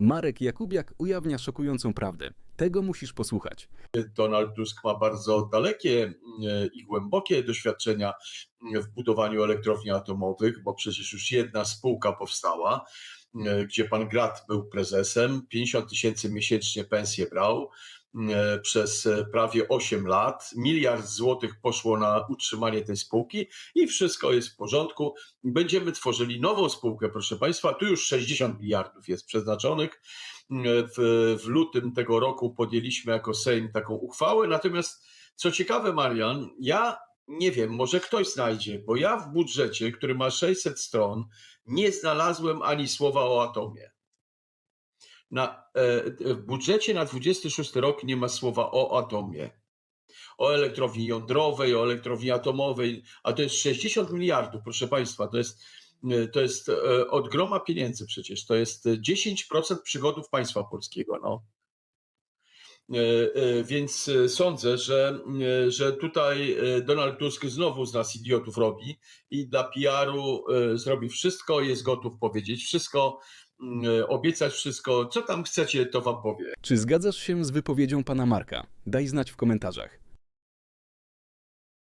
Marek Jakubiak ujawnia szokującą prawdę. Tego musisz posłuchać. Donald Tusk ma bardzo dalekie e, i głębokie doświadczenia w budowaniu elektrowni atomowych, bo przecież już jedna spółka powstała, e, gdzie pan Grat był prezesem, 50 tysięcy miesięcznie pensję brał e, przez prawie 8 lat. Miliard złotych poszło na utrzymanie tej spółki i wszystko jest w porządku. Będziemy tworzyli nową spółkę, proszę państwa. Tu już 60 miliardów jest przeznaczonych. W, w lutym tego roku podjęliśmy jako Sejm taką uchwałę. Natomiast co ciekawe, Marian, ja nie wiem, może ktoś znajdzie, bo ja w budżecie, który ma 600 stron, nie znalazłem ani słowa o atomie. Na, e, w budżecie na 26 rok nie ma słowa o atomie. O elektrowni jądrowej, o elektrowni atomowej, a to jest 60 miliardów, proszę Państwa, to jest, e, to jest e, od groma pieniędzy przecież, to jest 10% przychodów państwa polskiego. No. E, e, Więc e, sądzę, że, e, że tutaj e, Donald Tusk znowu z nas idiotów robi i dla PR-u e, zrobi wszystko, jest gotów powiedzieć wszystko, m, e, obiecać wszystko. Co tam chcecie, to wam powie. Czy zgadzasz się z wypowiedzią pana Marka? Daj znać w komentarzach.